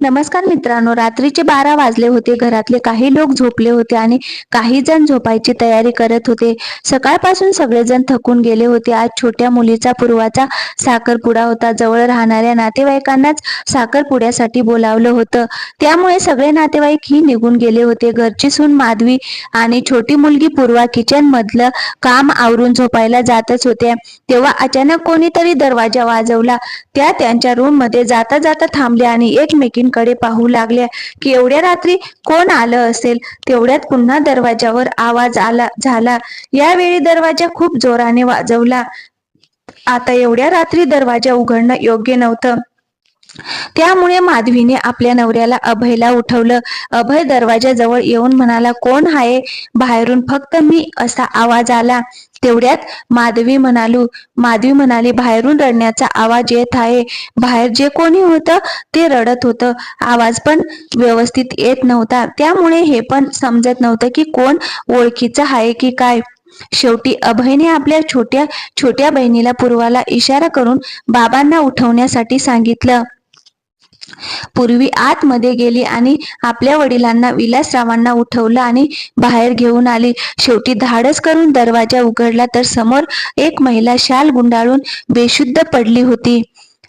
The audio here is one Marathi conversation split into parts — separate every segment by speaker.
Speaker 1: नमस्कार मित्रांनो रात्रीचे बारा वाजले होते. घरातले काही लोक झोपले होते आणि काही जण झोपायची तयारी करत होते. सकाळपासून सगळेजण थकून गेले होते. आज छोट्या मुलीचा पूर्वाचा साखरपुडा होता. जवळ राहणाऱ्या नातेवाईकांनाच साखरपुड्यासाठी बोलावलं होतं. त्यामुळे सगळे नातेवाईक ही निघून गेले होते. घरची सून माधवी आणि छोटी मुलगी पूर्वा किचन मधलं काम आवरून झोपायला जातच होत्या तेव्हा अचानक कोणीतरी दरवाजा वाजवला. त्या त्यांच्या रूममध्ये जाता जाता थांबल्या आणि कडे पाहू लागल्या की एवढ्या रात्री कोण आलं असेल? तेवढ्यात पुन्हा दरवाजावर आवाज आला झाला. यावेळी दरवाजा खूप जोराने वाजवला आता एवढ्या रात्री दरवाजा उघडणं योग्य नव्हतं. त्यामुळे माधवीने आपल्या नवऱ्याला अभयला उठवलं. अभय दरवाजाजवळ येऊन म्हणाला कोण आहे बाहेरून फक्त मी असा आवाज आला. तेवढ्यात माधवी म्हणालू माधवी म्हणाली बाहेरून रडण्याचा आवाज येत आहे. बाहेर जे कोणी होतं ते रडत होतं. आवाज पण व्यवस्थित येत नव्हता. त्यामुळे हे पण समजत नव्हतं की कोण ओळखीचं आहे की काय. शेवटी अभयने आपल्या छोट्या छोट्या बहिणीला पूर्वाला इशारा करून बाबांना उठवण्यासाठी सांगितलं. पूर्वी आतमध्ये गेली आणि आपल्या वडिलांना विलासरावांना उठवलं आणि बाहेर घेऊन आली. शेवटी धाडस करून दरवाजा उघडला तर समोर एक महिला शाल गुंडाळून बेशुद्ध पडली होती.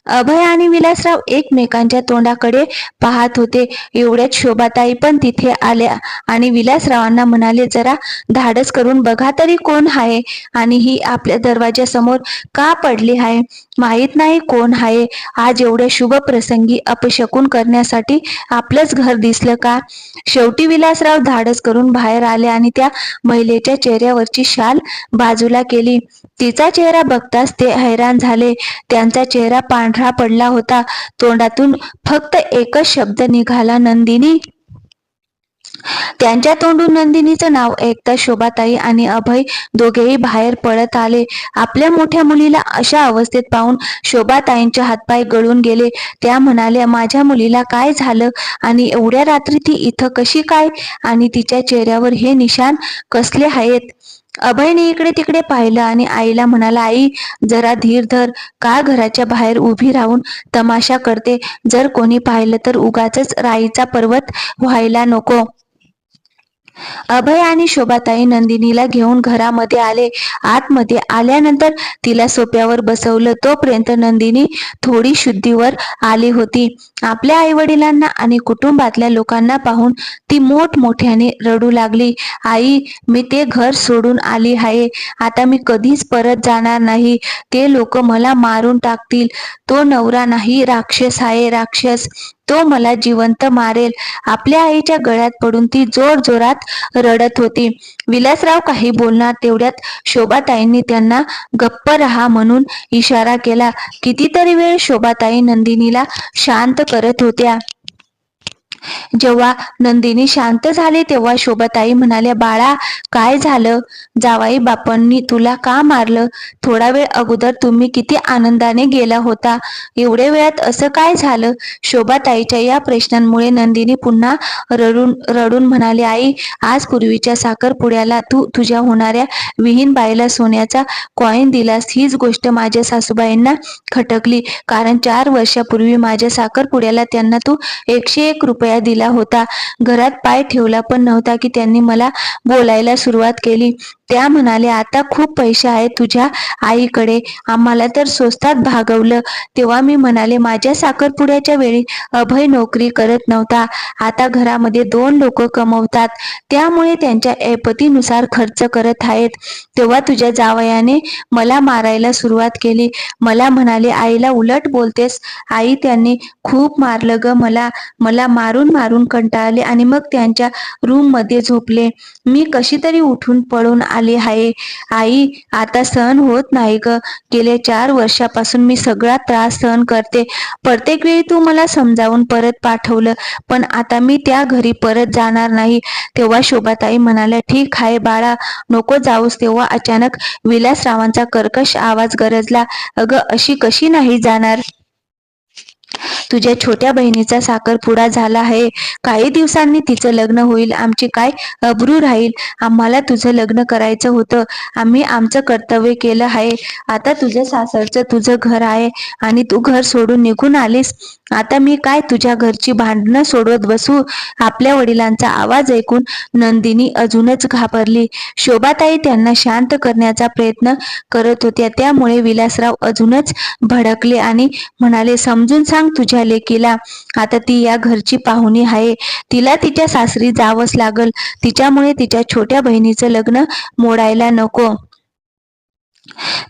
Speaker 1: अभय आणि विलासराव एकमेकांच्या तोंडाकडे पाहत होते. एवढ्याच शोभाताई पण तिथे आल्या आणि विलासरावांना म्हणाले जरा धाडस करून बघा तरी कोण आहे आणि ही आपल्या दरवाजासमोर का पडली आहे? माहीत नाही कोण आहे. आज एवढ्या शुभ प्रसंगी अपशकून करण्यासाठी आपलंच घर दिसलं का? शेवटी विलासराव धाडस करून बाहेर आले आणि त्या महिलेच्या चेहऱ्यावरची शाल बाजूला केली. तिचा चेहरा बघताच ते हैराण झाले. त्यांचा चेहरा पांढरा पडला होता. तोंडातून फक्त एकच शब्द निघाला नंदिनी. त्यांच्या तोंडून नंदिनीचं नाव ऐकता शोभाताई आणि अभय दोघेही बाहेर पळत आले. आपल्या मोठ्या मुलीला अशा अवस्थेत पाहून शोभाताईंचे हातपाय गळून गेले. त्या म्हणाल्या माझ्या मुलीला काय झालं? आणि एवढ्या रात्री ती इथं कशी काय? आणि तिच्या चेहऱ्यावर हे निशाण कसले आहेत? अभयने इकडे तिकडे पाहिलं आणि आईला म्हणाला आई जरा धीर धर. का घराच्या बाहेर उभी राहून तमाशा करते? जर कोणी पाहिलं तर उगाच राईचा पर्वत व्हायला नको. अभय आणि शोभाताई नंदिनीला घेऊन घरामध्ये आले. आतमध्ये आल्यानंतर तिला सोप्यावर बसवलं. तोपर्यंत नंदिनी थोडी शुद्धीवर आली होती. आपल्या आई वडिलांना आणि कुटुंबातल्या लोकांना पाहून ती मोठमोठ्याने रडू लागली. आई मी ते घर सोडून आली आहे. आता मी कधीच परत जाणार नाही. ते लोक मला मारून टाकतील. तो नवरा नाही राक्षस आहे राक्षस. तो मला जिवंत मारेल. आपल्या आईच्या गळ्यात पडून ती जोर जोरात रडत होती. विलासराव काही बोलणार तेवढ्यात शोभाताईंनी त्यांना गप्प राहा म्हणून इशारा केला. कितीतरी वेळ शोभाताई नंदिनीला शांत करत होत्या. जेव्हा नंदिनी शांत झाली तेव्हा शोभाताई म्हणाल्या बाळा काय झालं? जावाई बापांनी तुला का मारलं? थोडा वेळ अगोदर तुम्ही किती आनंदाने गेला होता. एवढ्या वेळात असं काय झालं? शोभाताईच्या या प्रश्नांमुळे नंदिनी पुन्हा रडून रडून म्हणाली आई आज पूर्वीच्या साखरपुड्याला तू तुझ्या होणाऱ्या विहीन बाईला सोन्याचा कॉईन दिलास. हीच गोष्ट माझ्या सासूबाईंना खटकली. कारण चार वर्षापूर्वी माझ्या साखरपुड्याला त्यांना तू एकशे एक रुपया दिला होता. घरात पाय ठेवला पण नव्हता की त्यांनी मला बोलायला सुरुवात केली. त्या म्हणाले आता खूप पैसे आहेत तुझ्या आईकडे. आम्हाला तर स्वस्तात भागवलं. तेव्हा मी म्हणाले माझ्या साखरपुड्याच्या वेळी अभय नोकरी करत नव्हता. आता घरामध्ये दोन लोक कमवतात. त्यामुळे त्यांच्या ऐपतीनुसार खर्च करत आहेत. तेव्हा तुझ्या जावयाने मला मारायला सुरुवात केली. मला म्हणाले आईला उलट बोलतेस. आई त्यांनी खूप मारलं ग. मला मला मारून मारून कंटाळले आणि मग त्यांच्या रूममध्ये झोपले. मी कशी तरी उठून पळून आले आहे. आई आता सहन होत नाही ग. गेल्या चार वर्षापासून मी सगळा त्रास सहन करते. प्रत्येक वेळी तू मला समजावून परत पाठवलं पण आता मी त्या घरी परत जाणार नाही. तेव्हा शोभाताई म्हणाल्या ठीक आहे बाळा नको जाऊस. तेव्हा अचानक विलासरावांचा कर्कश आवाज गरजला अगं अशी कशी नाही जाणार? तुझ्या छोट्या बहिणीचा साखरपुडा झाला आहे. काही दिवसांनी तिचं लग्न होईल. आमची काय अब्रू राहील? आम्हाला तुझं लग्न करायचं होतं. आम्ही आमचं कर्तव्य केलं आहे. आता तुझं सासरचं तुझं घर आहे आणि तू घर सोडून निघून आलीस. आता मी काय तुझ्या घरची भांडणं सोडवत बसू? आपल्या वडिलांचा आवाज ऐकून नंदिनी अजूनच घाबरली. शोभाताई त्यांना शांत करण्याचा प्रयत्न करत होत्या. त्यामुळे विलासराव अजूनच भडकले आणि म्हणाले समजून सांग तुझ्या लेकीला आता ती या घरची पाहुणी आहे. तिला तिच्या सासरी जावंच लागल. तिच्यामुळे तिच्या छोट्या बहिणीचं लग्न मोडायला नको.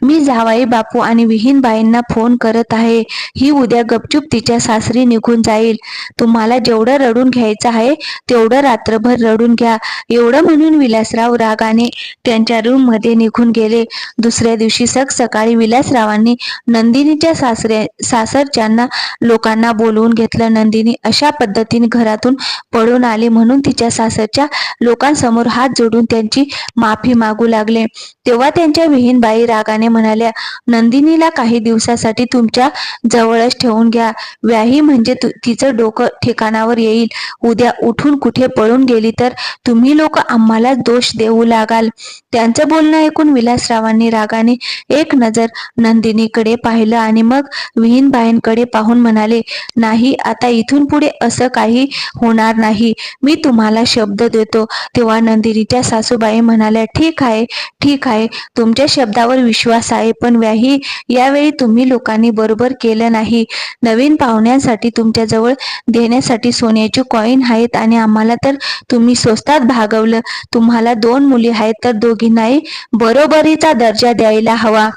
Speaker 1: मी जावाई बापू आणि विहीनबाईंना फोन करत आहे. ही उद्या गपचूप तिच्या सासरी निघून जाईल. तुम्हाला जेवढं रडून घ्यायचं आहे तेवढं रात्रभर रडून घ्या. एवढं म्हणून विलासराव रागाने त्यांच्या रूममध्ये निघून गेले. दुसऱ्या दिवशी सक सकाळी विलासरावांनी नंदिनीच्या सासरे सासरच्यांना लोकांना बोलवून घेतलं. नंदिनी अशा पद्धतीने घरातून पळून आली म्हणून तिच्या सासरच्या लोकांसमोर हात जोडून त्यांची माफी मागू लागले. तेव्हा त्यांच्या विहीनबाई रागाने म्हणाल्या नंदिनीला काही दिवसासाठी तुमच्या जवळच ठेवून घ्या. व्याही म्हणजे तिचं डोकं ठिकाणावर येईल. उद्या उठून कुठे पळून गेली तर तुम्ही लोक आम्हाला दोष देऊ लागाल. त्यांचं बोलणं ऐकून विलासरावांनी रागाने एक नजर नंदिनीकडे पाहिलं आणि मग विहीनबाईंकडे पाहून म्हणाले नाही आता इथून पुढे असं काही होणार नाही. मी तुम्हाला शब्द देतो. तेव्हा नंदिनीच्या सासूबाई म्हणाल्या ठीक आहे ठीक आहे. तुमच्या शब्दावर विश्वास आहे पण व्याही यावेळी तुम्ही लोकांनी बरोबर केलं नाही. नवीन पाहुण्यांसाठी तुमच्याजवळ देण्यासाठी सोन्याची कॉईन आहेत आणि आम्हाला तर तुम्ही स्वस्तात भागवलं. तुम्हाला दोन मुली आहेत तर दोघींनाही बरोबरीचा दर्जा द्यायला हवा.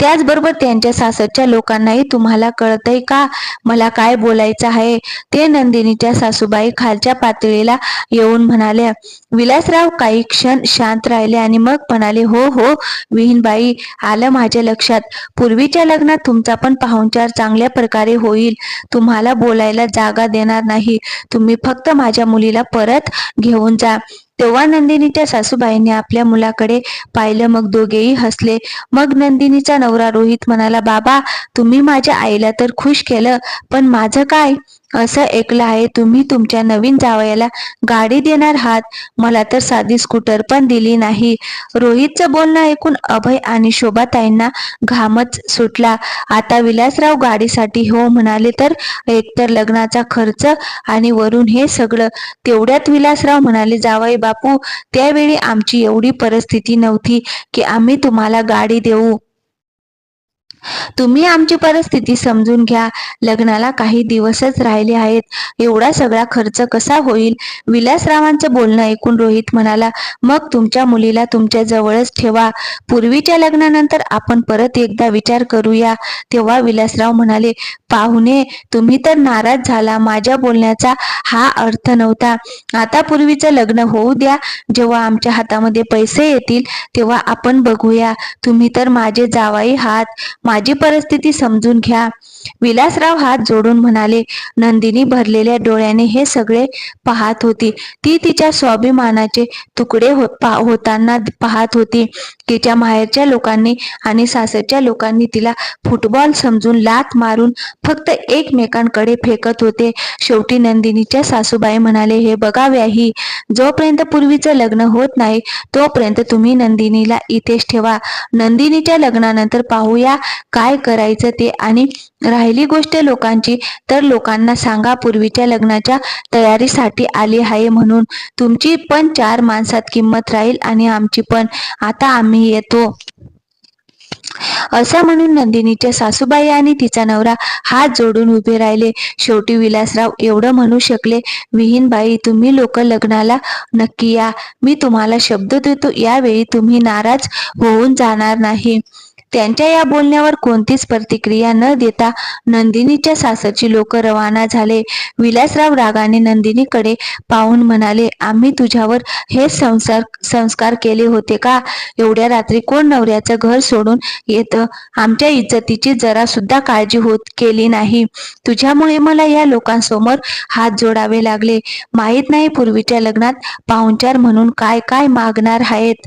Speaker 1: त्याचबरोबर त्यांच्या सासरच्या लोकांनाही तुम्हाला कळतंय का? मला काय बोलायचं आहे? ते नंदिनीच्या सासूबाई खालच्या पातळीला येऊन म्हणाल्या विलासराव काही क्षण शांत राहिले आणि मग म्हणाले हो हो विहीनबाई आलं माझ्या लक्षात. पूर्वीच्या लग्नात तुमचा पण पाहुणचार चांगल्या प्रकारे होईल. तुम्हाला बोलायला जागा देणार नाही. तुम्ही फक्त माझ्या मुलीला परत घेऊन जा. तेव्हा नंदिनीच्या सासूबाईंनी आपल्या मुलाकडे पाहिलं मग दोघेही हसले. मग नंदिनीचा नवरा रोहित म्हणाला बाबा तुम्ही माझ्या आईला तर खुश केलं पण माझं काय? असं ऐकलं आहे. तुम्ही तुमच्या नवीन जावयाला गाडी देणार आहात. मला तर साधी स्कूटर पण दिली नाही. रोहितचं बोलणं ऐकून अभय आणि शोभाताईंना घामच सुटला. आता विलासराव गाडीसाठी हो म्हणाले तर एकतर लग्नाचा खर्च आणि वरून हे सगळं. तेवढ्यात विलासराव म्हणाले जावई बापू त्यावेळी आमची एवढी परिस्थिती नव्हती की आम्ही तुम्हाला गाडी देऊ. तुम्ही आमची परिस्थिती समजून घ्या. लग्नाला काही दिवसच राहिले आहेत. एवढा सगळा खर्च कसा होईल? विलासरावांचं बोलणं ऐकून रोहित म्हणाला मग तुमच्या मुलीला तुमच्या जवळच ठेवा. पूर्वीच्या लग्नानंतर आपण परत एकदा विचार करूया. तेव्हा विलासराव म्हणाले पाहुणे तुम्ही तर नाराज झाला. माझ्या बोलण्याचा हा अर्थ नव्हता. आता पूर्वीचं लग्न होऊ द्या. जेव्हा आमच्या हातामध्ये पैसे येतील तेव्हा आपण बघूया. तुम्ही तर माझे जावाई हात माझी परिस्थिती समजून घ्या. विलासराव हात जोडून म्हणाले नंदिनी भरलेल्या डोळ्याने हे सगळे पाहत होती. ती तिच्या स्वाभिमानाचे तुकडे हो होताना पाहत होती. तिच्या माहेरच्या लोकांनी आणि सासरच्या लोकांनी तिला फुटबॉल समजून लात मारून फक्त एकमेकांकडे फेकत होते. शेवटी नंदिनीच्या सासूबाई म्हणाले हे बघाव्याही जोपर्यंत पूर्वीचं लग्न होत नाही तोपर्यंत तुम्ही नंदिनीला इथेच ठेवा. नंदिनीच्या लग्नानंतर पाहूया काय करायचं ते आणि राहिली गोष्ट लोकांची तर लोकांना सांगा पूर्वीच्या लग्नाच्या तयारीसाठी आली आहे म्हणून. तुमची पण चार माणसात किंमत राहील आणि आमची पण. आता आम्ही येतो. असं म्हणून नंदिनीच्या सासूबाई आणि तिचा नवरा हात जोडून उभे राहिले. शेवटी विलासराव एवढं म्हणू शकले विहीनबाई तुम्ही लोक लग्नाला नक्की या. मी तुम्हाला शब्द देतो. यावेळी तुम्ही नाराज होऊन जाणार नाही. त्यांच्या या बोलण्यावर कोणतीच प्रतिक्रिया न देता नंदिनीच्या सासरची लोक रवाना झाले. विलासराव रागाने नंदिनीकडे पाहून म्हणाले आम्ही तुझ्यावर हे संसार संस्कार केले होते का? एवढ्या रात्री कोण नवऱ्याचं घर सोडून येतं? आमच्या इज्जतीची जरा सुद्धा काळजी होत केली नाही. तुझ्यामुळे मला या लोकांसमोर हात जोडावे लागले. माहीत नाही पूर्वीच्या लग्नात पाहुणचार म्हणून काय काय मागणार आहेत?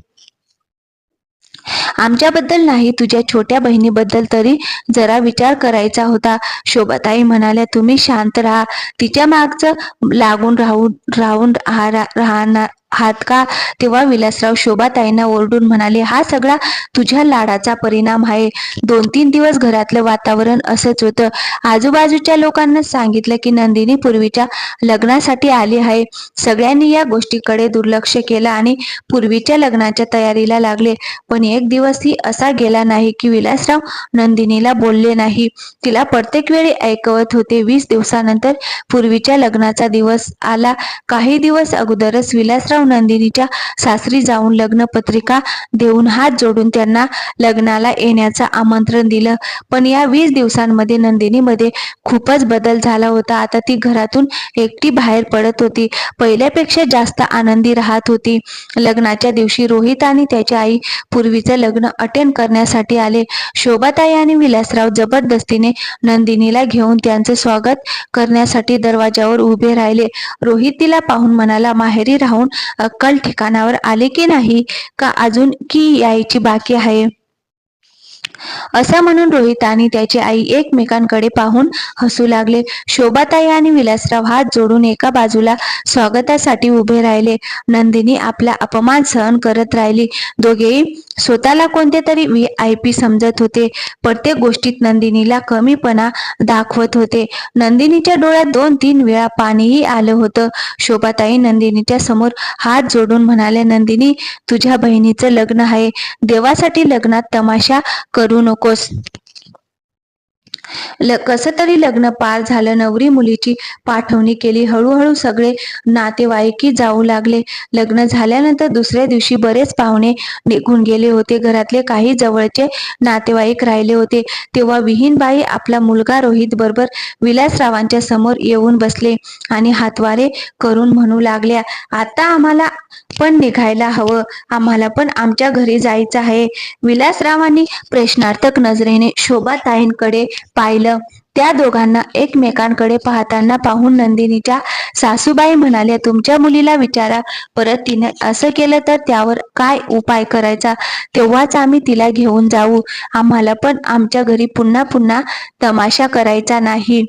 Speaker 1: आमच्याबद्दल नाही तुझ्या छोट्या बहिणीबद्दल तरी जरा विचार करायचा होता. शोभाताई म्हणाल्या तुम्ही शांत राहा. तिच्या मागचं लागून राहून राहून राहणार हात का? तेव्हा विलासराव शोभाताईंना ओरडून म्हणाले हा सगळा तुझ्या लाडाचा परिणाम आहे. दोन तीन दिवस घरातलं वातावरण असंच होतं. आजूबाजूच्या लोकांना सांगितलं की नंदिनी पूर्वीच्या लग्नासाठी आली आहे. सगळ्यांनी या गोष्टीकडे दुर्लक्ष केलं आणि पूर्वीच्या लग्नाच्या तयारीला लागले. पण एक दिवस ती असा गेला नाही की विलासराव नंदिनीला बोलले नाही. तिला प्रत्येक वेळी ऐकवत होते. वीस दिवसानंतर पूर्वीच्या लग्नाचा दिवस आला. काही दिवस अगोदरच विलासराव नंदिनीच्या सासरी जाऊन लग्न पत्रिका देऊन हात जोडून त्यांना लग्नाला येण्याचं आमंत्रण दिलं. पण या वीस दिवसांमध्ये नंदिनीमध्ये खूपच बदल झाला होता. आता ती घरातून एकटी बाहेर पडत होती. पहिल्यापेक्षा जास्त आनंदी राहत होती. लग्नाच्या दिवशी रोहित आणि त्याची आई पूर्वीचं लग्न अटेंड करण्यासाठी आले. शोभाताई आणि विलासराव जबरदस्तीने नंदिनीला घेऊन त्यांचं स्वागत करण्यासाठी दरवाजावर उभे राहिले. रोहित तिला पाहून म्हणाला माहेरी राहून अक्कल ठिकाणावर आले की नाही का अजून की यायची बाकी आहे? असं म्हणून रोहित आणि त्याची आई एकमेकांकडे पाहून हसू लागले. शोभाताई आणि विलासराव हात जोडून एका बाजूला स्वागतासाठी उभे राहिले. नंदिनी आपला अपमान सहन करत राहिली. दोघेही स्वतःला कोणते तरी व्ही आय पी समजत होते. प्रत्येक गोष्टीत नंदिनीला कमीपणा दाखवत होते. नंदिनीच्या डोळ्यात दोन तीन वेळा पाणीही आलं होतं. शोभाताई नंदिनीच्या समोर हात जोडून म्हणाले नंदिनी तुझ्या बहिणीचं लग्न आहे. देवासाठी लग्नात तमाशा करू नकोस. ल कसं तरी लग्न पार झालं नवरी मुलीची पाठवणी केली हळूहळू सगळे नातेवाईकी जाऊ लागले. लग्न झाल्यानंतर दुसऱ्या दिवशी बरेच पाहुणे निघून गेले होते. घरातले काही जवळचे नातेवाईक राहिले होते. तेव्हा विहीनबाई आपला मुलगा रोहित बरोबर विलासरावांच्या समोर येऊन बसले आणि हातवारे करून म्हणू लागल्या आता आम्हाला पण निघायला हवं. आम्हाला पण आमच्या घरी जायचं आहे. विलासरावांनी प्रश्नार्थक नजरेने शोभाताईंकडे पाहिलं. त्या दोघांना एकमेकांकडे पाहताना पाहून नंदिनीच्या सासूबाई म्हणाल्या तुमच्या मुलीला विचारा. परत तिने असं केलं तर त्यावर काय उपाय करायचा? तेव्हाच आम्ही तिला घेऊन जाऊ. आम्हाला पण आमच्या घरी पुन्हा पुन्हा तमाशा करायचा नाही.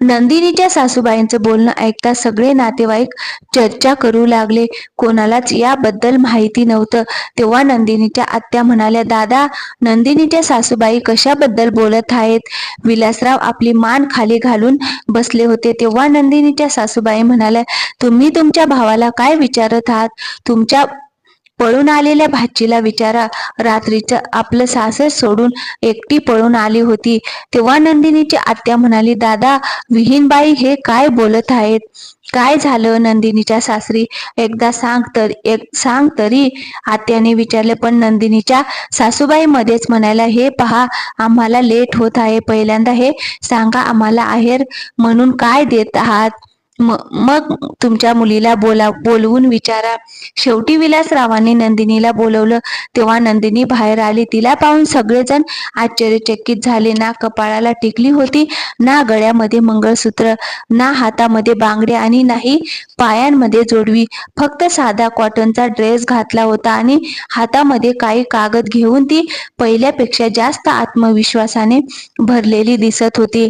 Speaker 1: नंदिनीच्या सासूबाईंचं बोलणं ऐकता सगळे नातेवाईक चर्चा करू लागले. कोणालाच याबद्दल माहिती नव्हतं. तेव्हा नंदिनीच्या आत्या म्हणाल्या दादा नंदिनीच्या सासूबाई कशाबद्दल बोलत आहेत? विलासराव आपली मान खाली घालून बसले होते. तेव्हा नंदिनीच्या सासूबाई म्हणाल्या तुम्ही तुमच्या भावाला काय विचारत आहात? तुमच्या पळून आलेल्या भाचीला विचारा. रात्रीचं आपलं सासर सोडून एकटी पळून आली होती. तेव्हा नंदिनीची आत्या म्हणाली दादा विहीनबाई हे काय बोलत आहेत? काय झालं नंदिनीच्या सासरी? एकदा सांग तर एक सांग तरी. आत्याने विचारले पण नंदिनीच्या सासूबाई मध्येच म्हणायला हे पहा आम्हाला लेट होत आहे. पहिल्यांदा हे सांगा आम्हाला आहेर म्हणून काय देत आहात? मग तुमच्या मुलीला बोला बोलवून विचारा. शेवटी विलासरावांनी नंदिनीला बोलवलं. तेव्हा नंदिनी बाहेर आली. तिला पाहून सगळेजण आश्चर्यचकित झाले. ना कपाळाला टिकली होती ना गळ्यामध्ये मंगळसूत्र ना हातामध्ये बांगडे आणि नाही पायांमध्ये जोडवी. फक्त साधा कॉटनचा ड्रेस घातला होता आणि हातामध्ये काही कागद घेऊन ती पहिल्यापेक्षा जास्त आत्मविश्वासाने भरलेली दिसत होती.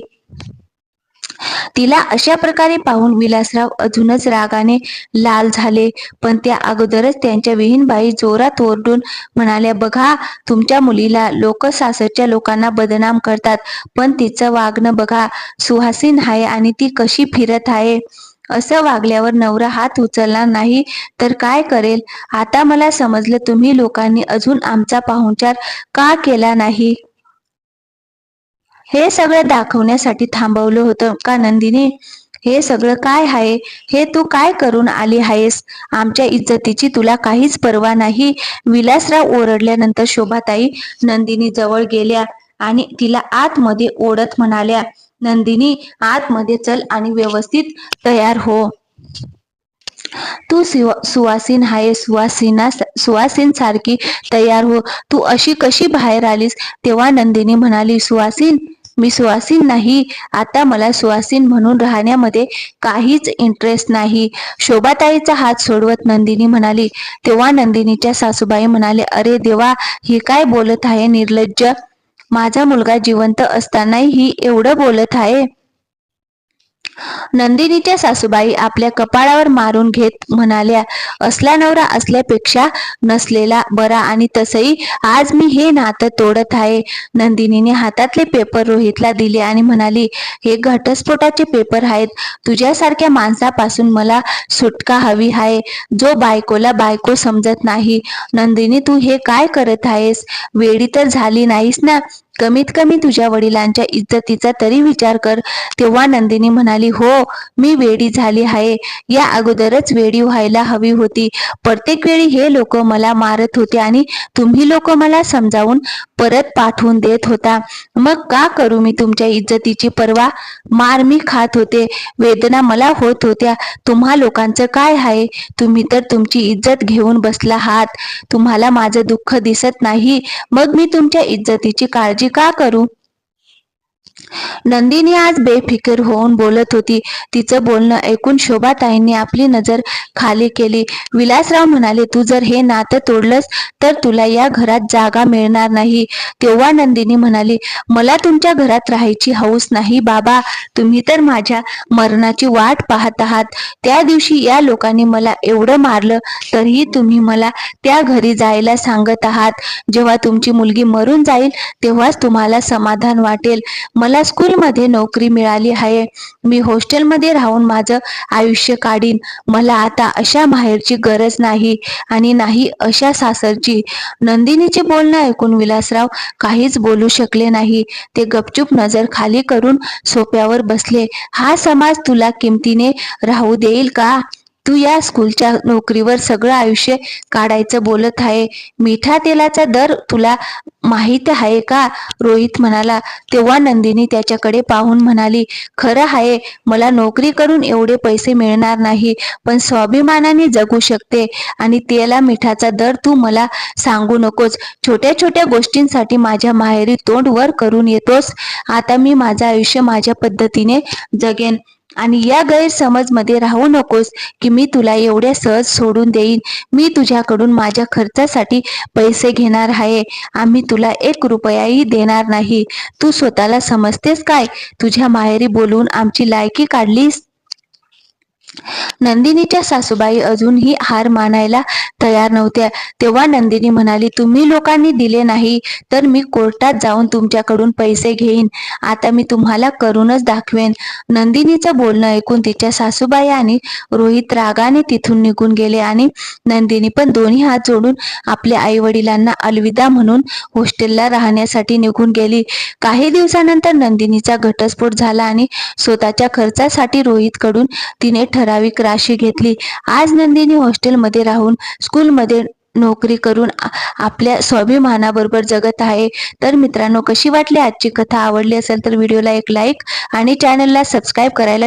Speaker 1: तिला अशा प्रकारे पाहून विलासराव अजूनच रागाने लाल झाले. पण त्या अगोदरच त्यांच्या विहीनबाई जोरात ओरडून म्हणाल्या बघा तुमच्या मुलीला लोक सासरच्या लोकांना बदनाम करतात पण तिचं वागणं बघा सुहासीन आहे आणि ती कशी फिरत आहे. असं वागल्यावर नवरा हात उचलणार नाही तर काय करेल? आता मला समजलं तुम्ही लोकांनी अजून आमचा पाहुणचार का केला नाही? हे सगळं दाखवण्यासाठी थांबवलं होतं. का नंदिनी? हे सगळं काय आहे? हे तू काय करून आली आहेस? आमच्या इज्जतीची तुला काहीच पर्वा नाही. विलासराव ओरडल्यानंतर शोभाताई नंदिनी जवळ गेल्या आणि तिला आतमध्ये ओढत म्हणाल्या नंदिनी आतमध्ये चल आणि व्यवस्थित तयार हो. तू सुवासीन आहे सुवासिना सुवासीन सारखी तयार हो. तू अशी कशी बाहेर आलीस? तेव्हा नंदिनी म्हणाली सुवासीन मी सुवासीन नाही. आता मला सुवासीन म्हणून राहण्यामध्ये काहीच इंटरेस्ट नाही. शोभाताईचा हात सोडवत नंदिनी म्हणाली तेव्हा नंदिनीच्या सासूबाई म्हणाले अरे देवा ही काय बोलत आहे निर्लज्ज? माझा मुलगा जिवंत असतानाही ही एवढं बोलत आहे. नंदिनीच्या सासूबाई आपल्या कपाळावर मारून घेत म्हणाल्या असला नवरा असल्यापेक्षा नसलेला बरा आणि तसही आज मी हे नातं तोडत आहे. नंदिनीने हातातले पेपर रोहितला दिले आणि म्हणाली हे घटस्फोटाचे पेपर आहेत. तुझ्यासारख्या माणसापासून मला सुटका हवी आहे. जो बायकोला बायको समजत नाही. नंदिनी तू हे काय करत आहेस? वेडी तर झाली नाहीस ना? कमीत कमी तुझ्या वडिलांच्या इज्जतीचा तरी विचार कर. तेव्हा नंदिनी म्हणाली हो मी वेडी झाली आहे. या अगोदरच वेडी व्हायला हवी होती. प्रत्येक वेळी हे लोक मला मारत होते आणि तुम्ही लोक मला समजावून परत पाठवून देत होता. मग का करू मी तुमच्या इज्जतीची पर्वा? मार मी खात होते. वेदना मला होत होत्या. तुम्हा लोकांचं काय आहे? तुम्ही तर तुमची इज्जत घेऊन बसला आहात. तुम्हाला माझं दुःख दिसत नाही. मग मी तुमच्या इज्जतीची काळजी का करू? नंदिनी आज बेफिकर होऊन बोलत होती. तिचं बोलणं ऐकून शोभाताईंनी आपली नजर खाली केली. विलासराव म्हणाले तू जर हे नातं तोडलंस तर तुला या घरात जागा मिळणार नाही. तेव्हा नंदिनी म्हणाली मला तुमच्या घरात राहायची हौस नाही बाबा. तुम्ही तर माझ्या मरणाची वाट पाहत आहात. त्या दिवशी या लोकांनी मला एवढं मारलं तरीही तुम्ही मला त्या घरी जायला सांगत आहात. जेव्हा तुमची मुलगी मरून जाईल तेव्हाच तुम्हाला समाधान वाटेल. मला स्कूलमध्ये नोकरी मिळाली आहे. मी हॉस्टेलमध्ये राहून माझं आयुष्य काढीन. मला आता अशा माहेरची गरज नाही आणि नाही अशा सासरची. नंदिनीचे बोलणं ऐकून विलासराव काहीच बोलू शकले नाही. ते गपचूप नजर खाली करून सोप्यावर बसले. हा समाज तुला किमतीने राहू देईल का? तू या स्कूलच्या नोकरीवर सगळं आयुष्य काढायचं बोलत आहे. मिठा तेलाचा दर तुला माहीत आहे का? रोहित म्हणाला. तेव्हा नंदिनी त्याच्याकडे पाहून म्हणाली खरं आहे मला नोकरी करून एवढे पैसे मिळणार नाही पण स्वाभिमानाने जगू शकते आणि तेला मिठाचा दर तू मला सांगू नकोस. छोट्या छोट्या गोष्टींसाठी माझ्या माहेरी तोंड वर करून येतोस. आता मी माझं आयुष्य माझ्या पद्धतीने जगेन. आणि या गैरसमजमध्ये राहू नकोस की मी तुला एवढ्या सहज सोडून देईन. मी तुझ्याकडून माझ्या खर्चासाठी पैसे घेणार आहे. आम्ही तुला एक रुपयाही देणार नाही. तू स्वतःला समजतेस काय? तुझ्या माहेरी बोलून आमची लायकी काढलीस? नंदिनीच्या सासूबाई अजूनही हार मानायला तयार नव्हत्या. तेव्हा नंदिनी म्हणाली तुम्ही लोकांनी दिले नाही तर मी कोर्टात जाऊन तुमच्याकडून पैसे घेईन. आता मी तुम्हाला करूनच दाखवेन. नंदिनीचं बोलणं ऐकून तिच्या सासूबाई आणि रोहित रागाने तिथून निघून गेले आणि नंदिनी पण दोन्ही हात जोडून आपल्या आई वडिलांना अलविदा म्हणून हॉस्टेलला राहण्यासाठी निघून गेली. काही दिवसानंतर नंदिनीचा घटस्फोट झाला आणि स्वतःच्या खर्चासाठी रोहितकडून तिने ठर ठराविक राशी घेतली. आज नंदिनी हॉस्टेलमध्ये राहून स्कूलमध्ये नोकरी करून आपल्या स्वाभिमानाबरोबर जगत आहे. तर मित्रांनो कशी वाटली आजची कथा? आवडली असेल तर व्हिडिओला एक लाईक आणि चॅनलला सबस्क्राईब करायला